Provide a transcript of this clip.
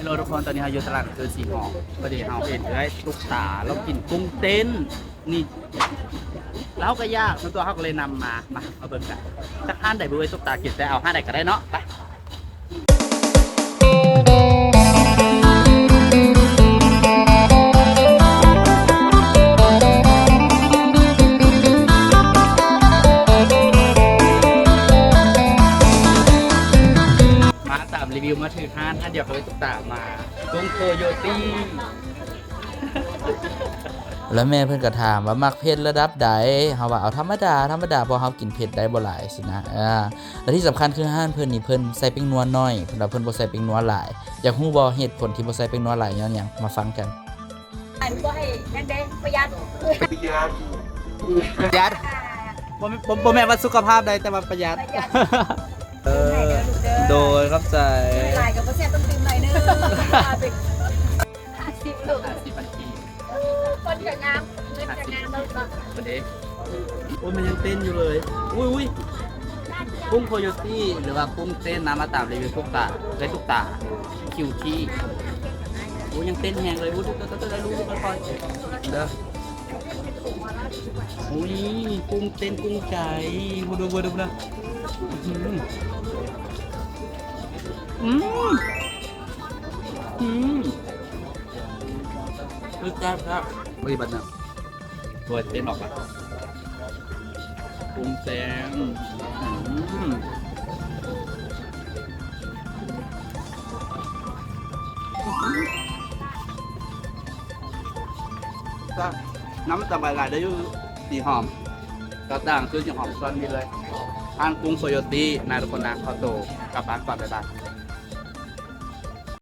คนตอนนี้เราอยู่ตลาดเจอสีหอมพอดีเราเห็นได้ตุกตาเรากินกุ้งเต้นนี่แล้วก็ยากส่วนตัวเขาก็เลยนำมามาเอาเบิ่งกันจากห้านใดบุ้ยตุ๊กตากินแต่เอาห้านใดก็ได้เนาะไป รีวิวมาถือห้านห้านเดียวกับเลยตุ๊กตามากุ้งโคโยตี้แล้วแม่เพิ่นก็ถามว่ามักเผ็ดระดับใดเฮาว่าเอาธรรมดาธรรมดาเพราะเฮากินเผ็ดได้บ่หลายสินะอ่าและที่สำคัญคือห้านเพิ่นนี่เพิ่นใส่เป็งนัวน้อยเพิ่นว่าเพิ่นบ่ใส่เป็งนัวหลายอยากฮู้บ่เหตุผลที่บ่ใส่เป็งนัวหลายย้อนหยังมาฟังกันอันก็ให้นั่นเด้ประหยัดประหยัดบ่แม่นบ่บ่แม่นว่าสุขภาพใดแต่ว่าประหยัด ห้าสิบลูกสิบนาทีคนจะงามเล่นจะงามแล้วก็ประเด็กโอ้ยมันยังเต้นอยู่เลย อุ้ยอุ้ยกุ้งโคโยตี้หรือว่ากุ้งเต้นน้ำมาตามรีวิวทุกตาเลยทุกตา คิวที่โอ้ยยังเต้นแหงเลยวุ้ยเต้นเต้นเต้นรู้ค่อยๆเด้ออุ้ยกุ้งเต้นกุ้งใจวูดูวูดูนะอืม อืมอืมคือครับครับปฏิบัตินะตัวเต้นออกมากุ้งแซงอืมก็น้ำตาลลายได้อยู่สีหอมก็ต่างคือสีหอมซ้อนมีเลยทานกุ้งโคโยตี้นายทุกคนนะขอโตวกลับบ้านก่อนบ๊ายบาย